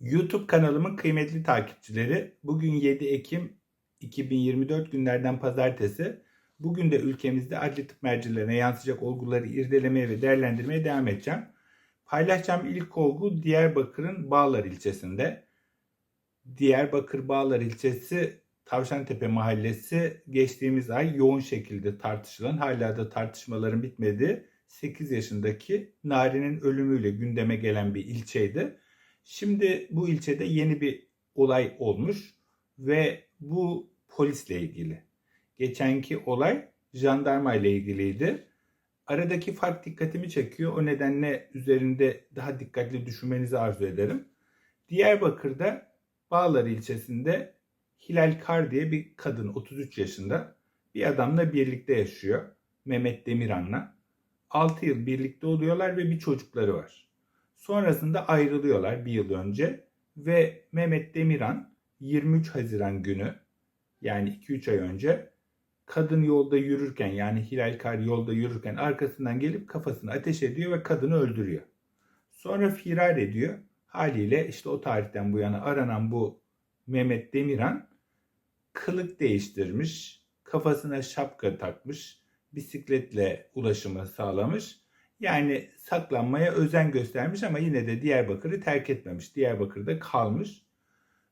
YouTube kanalımın kıymetli takipçileri, bugün 7 Ekim 2024 günlerden pazartesi. Bugün de ülkemizde adli tıp mercilerine yansıyacak olguları irdelemeye ve değerlendirmeye devam edeceğim. Paylaşacağım ilk olgu Diyarbakır'ın Bağlar ilçesinde. Diyarbakır Bağlar ilçesi Tavşantepe mahallesi geçtiğimiz ay yoğun şekilde tartışılan, hala da tartışmaların bitmediği 8 yaşındaki Nari'nin ölümüyle gündeme gelen bir ilçeydi. Şimdi bu ilçede yeni bir olay olmuş ve bu polisle ilgili. Geçenki olay jandarma ile ilgiliydi. Aradaki fark dikkatimi çekiyor. O nedenle üzerinde daha dikkatli düşünmenizi arzu ederim. Diyarbakır'da Bağlar ilçesinde Hilal Kar diye bir kadın 33 yaşında bir adamla birlikte yaşıyor. Mehmet Demiran'la. 6 yıl birlikte oluyorlar ve bir çocukları var. Sonrasında ayrılıyorlar bir yıl önce ve Mehmet Demiran 23 Haziran günü yani 2-3 ay önce kadın yolda yürürken yani Hilal Kar yolda yürürken arkasından gelip kafasını ateş ediyor ve kadını öldürüyor. Sonra firar ediyor. Haliyle işte o tarihten bu yana aranan bu Mehmet Demiran kılık değiştirmiş, kafasına şapka takmış, bisikletle ulaşımı sağlamış. Yani saklanmaya özen göstermiş ama yine de Diyarbakır'ı terk etmemiş. Diyarbakır'da kalmış.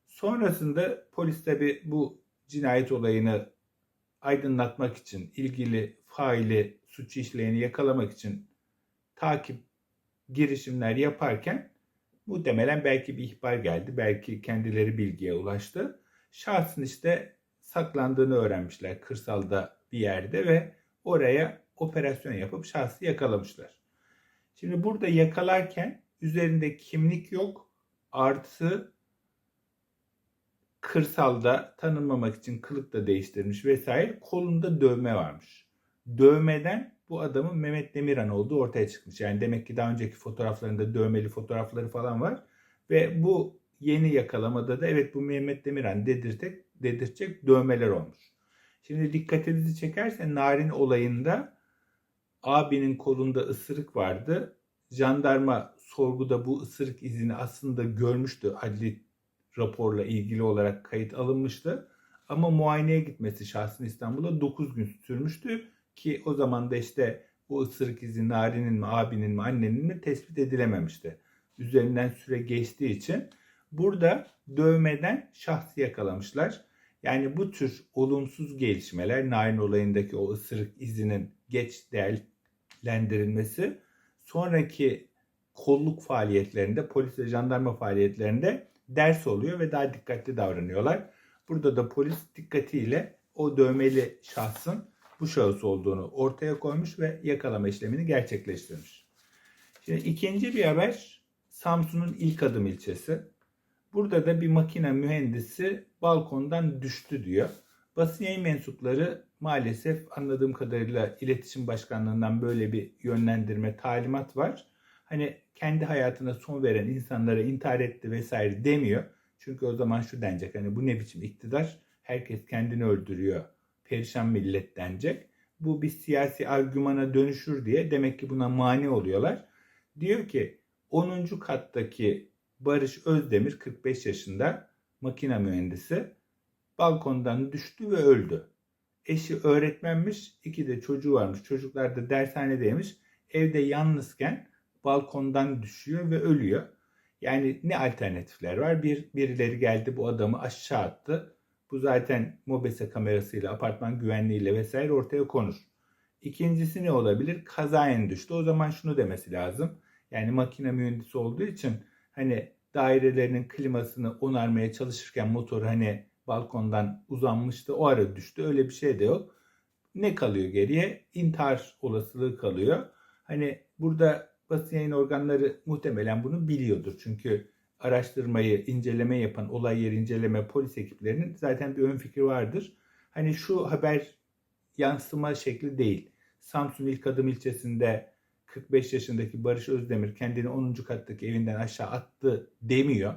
Sonrasında polis tabi bu cinayet olayını aydınlatmak için, ilgili faili, suç işleyeni yakalamak için takip girişimler yaparken muhtemelen belki bir ihbar geldi. Belki kendileri bilgiye ulaştı. Şahsın işte saklandığını öğrenmişler kırsalda bir yerde ve oraya operasyon yapıp şahsı yakalamışlar. Şimdi burada yakalarken üzerinde kimlik yok artı kırsalda tanınmamak için kılık da değiştirmiş vesaire kolunda dövme varmış. Dövmeden bu adamın Mehmet Demiran olduğu ortaya çıkmış. Yani demek ki daha önceki fotoğraflarında dövmeli fotoğrafları falan var. Ve bu yeni yakalamada da evet bu Mehmet Demiran dedirtek, dedirtecek dövmeler olmuş. Şimdi dikkatinizi çekerse Narin olayında abinin kolunda ısırık vardı. Jandarma sorguda bu ısırık izini aslında görmüştü. Adli raporla ilgili olarak kayıt alınmıştı. Ama muayeneye gitmesi şahsın İstanbul'a 9 gün sürmüştü. Ki o zaman da işte bu ısırık izi Nari'nin mi, abinin mi, annenin mi tespit edilememişti. Üzerinden süre geçtiği için burada dövmeden şahsı yakalamışlar. Yani bu tür olumsuz gelişmeler Narin olayındaki o ısırık izinin geç değerlendirilmesi sonraki kolluk faaliyetlerinde, polis ve jandarma faaliyetlerinde ders oluyor ve daha dikkatli davranıyorlar. Burada da polis dikkatiyle o dövmeli şahsın bu şahıs olduğunu ortaya koymuş ve yakalama işlemini gerçekleştirmiş. Şimdi ikinci bir haber Samsun'un ilk adım ilçesi. Burada da bir makine mühendisi balkondan düştü diyor. Basın yayın mensupları maalesef anladığım kadarıyla iletişim başkanlığından böyle bir yönlendirme talimat var. Hani kendi hayatına son veren insanlara intihar etti vesaire demiyor. Çünkü o zaman şu denecek hani bu ne biçim iktidar herkes kendini öldürüyor perişan millet denecek. Bu bir siyasi argümana dönüşür diye demek ki buna mani oluyorlar. Diyor ki 10. kattaki Barış Özdemir 45 yaşında makine mühendisi balkondan düştü ve öldü. Eşi öğretmenmiş, iki de çocuğu varmış. Çocuklar da dershanedeymiş. Evde yalnızken balkondan düşüyor ve ölüyor. Yani ne alternatifler var? Bir birileri geldi bu adamı aşağı attı. Bu zaten MOBESE kamerasıyla, apartman güvenliğiyle vesaire ortaya konur. İkincisi ne olabilir? Kazayen düştü. O zaman şunu demesi lazım. Yani makine mühendisi olduğu için hani dairelerinin klimasını onarmaya çalışırken motor hani balkondan uzanmıştı. O ara düştü. Öyle bir şey de yok. Ne kalıyor geriye? İntihar olasılığı kalıyor. Hani burada basın yayın organları muhtemelen bunu biliyordur. Çünkü araştırmayı, inceleme yapan olay yeri inceleme polis ekiplerinin zaten bir ön fikri vardır. Hani şu haber yansıma şekli değil. Samsun İlk Adım ilçesinde 45 yaşındaki Barış Özdemir kendini 10. kattaki evinden aşağı attı demiyor.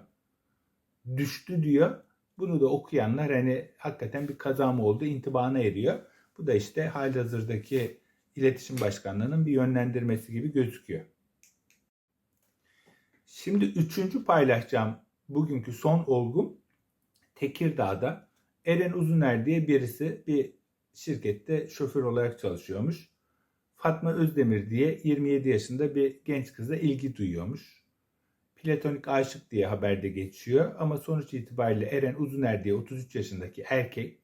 Düştü diyor. Bunu da okuyanlar hani hakikaten bir kaza oldu intibana eriyor. Bu da işte halihazırdaki iletişim başkanlığının bir yönlendirmesi gibi gözüküyor. Şimdi üçüncü paylaşacağım bugünkü son olgum Tekirdağ'da Eren Uzuner diye birisi bir şirkette şoför olarak çalışıyormuş. Fatma Özdemir diye 27 yaşında bir genç kıza ilgi duyuyormuş. Platonik aşık diye haberde geçiyor ama sonuç itibariyle Eren Uzuner diye 33 yaşındaki erkek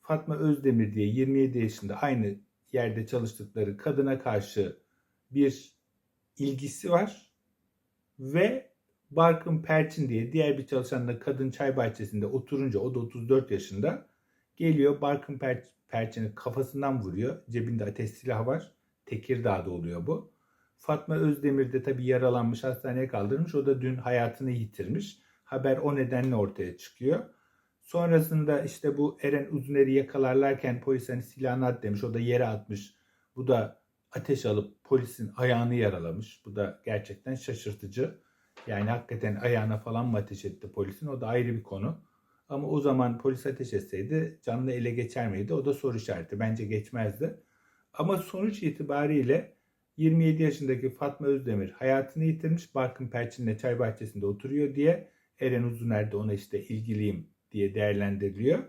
Fatma Özdemir diye 27 yaşında aynı yerde çalıştıkları kadına karşı bir ilgisi var ve Barkın Perçin diye diğer bir çalışan da kadın çay bahçesinde oturunca o da 34 yaşında geliyor Barkın Per Perçin'i kafasından vuruyor. Cebinde ateş silahı var. Tekirdağ'da oluyor bu. Fatma Özdemir de tabii yaralanmış hastaneye kaldırmış. O da dün hayatını yitirmiş. Haber o nedenle ortaya çıkıyor. Sonrasında işte bu Eren Uzuner'i yakalarlarken polis hani silahını at demiş. O da yere atmış. Bu da ateş alıp polisin ayağını yaralamış. Bu da gerçekten şaşırtıcı. Yani hakikaten ayağına falan mı ateş etti polisin? O da ayrı bir konu. Ama o zaman polis ateş etseydi canlı ele geçer miydi? O da soru işareti. Bence geçmezdi. Ama sonuç itibariyle 27 yaşındaki Fatma Özdemir hayatını yitirmiş. Barkın Perçin'le çay bahçesinde oturuyor diye Eren Uzuner de ona işte ilgiliyim diye değerlendiriliyor.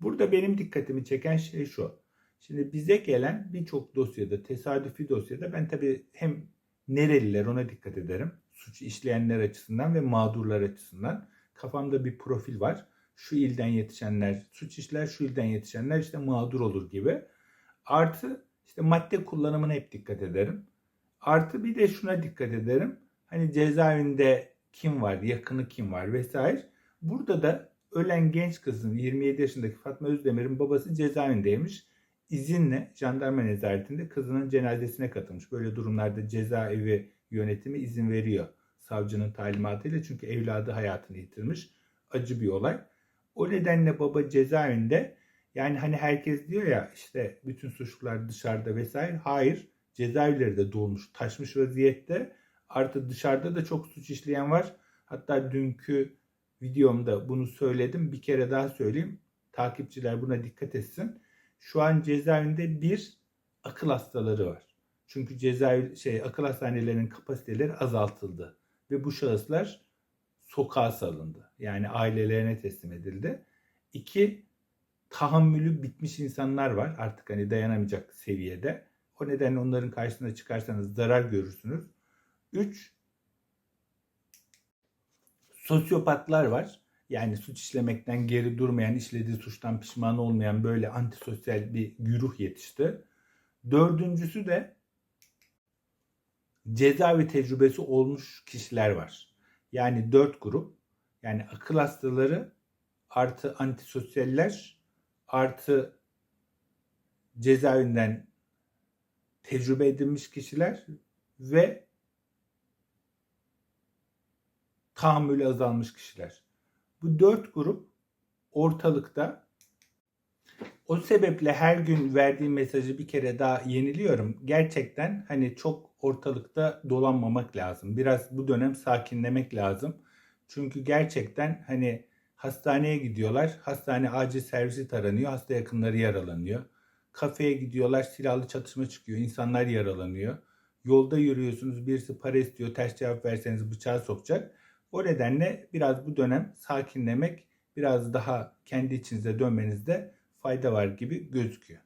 Burada benim dikkatimi çeken şey şu. Şimdi bize gelen birçok dosyada, tesadüfi dosyada ben tabii hem nereliler ona dikkat ederim. Suç işleyenler açısından ve mağdurlar açısından. Kafamda bir profil var. Şu ilden yetişenler suç işler, şu ilden yetişenler işte mağdur olur gibi. Artı işte madde kullanımına hep dikkat ederim. Artı bir de şuna dikkat ederim. Hani cezaevinde kim var, yakını kim var vesaire. Burada da ölen genç kızın 27 yaşındaki Fatma Özdemir'in babası cezaevindeymiş. İzinle jandarma nezaretinde kızının cenazesine katılmış. Böyle durumlarda cezaevi yönetimi izin veriyor savcının talimatıyla. Çünkü evladı hayatını yitirmiş. Acı bir olay. O nedenle baba cezaevinde yani hani herkes diyor ya işte bütün suçlular dışarıda vesaire. Hayır cezaevleri de dolmuş taşmış vaziyette. Artı dışarıda da çok suç işleyen var. Hatta dünkü videomda bunu söyledim. Bir kere daha söyleyeyim. Takipçiler buna dikkat etsin. Şu an cezaevinde bir akıl hastaları var. Çünkü cezaevi şey akıl hastanelerinin kapasiteleri azaltıldı ve bu şahıslar sokağa salındı. Yani ailelerine teslim edildi. İki, tahammülü bitmiş insanlar var artık hani dayanamayacak seviyede. O nedenle onların karşısına çıkarsanız zarar görürsünüz. Üç, sosyopatlar var. Yani suç işlemekten geri durmayan, işlediği suçtan pişman olmayan böyle antisosyal bir güruh yetişti. Dördüncüsü de cezaevi tecrübesi olmuş kişiler var. Yani dört grup. Yani akıl hastaları artı antisosyaller artı cezaevinden tecrübe edilmiş kişiler ve tahammülü azalmış kişiler. Bu dört grup ortalıkta. O sebeple her gün verdiğim mesajı bir kere daha yeniliyorum. Gerçekten hani çok ortalıkta dolanmamak lazım. Biraz bu dönem sakinlemek lazım. Çünkü gerçekten hani hastaneye gidiyorlar. Hastane acil servisi taranıyor. Hasta yakınları yaralanıyor. Kafeye gidiyorlar. Silahlı çatışma çıkıyor. insanlar yaralanıyor. Yolda yürüyorsunuz. Birisi para istiyor. Ters cevap verseniz bıçağı sokacak. O nedenle biraz bu dönem sakinlemek, biraz daha kendi içinize dönmenizde fayda var gibi gözüküyor.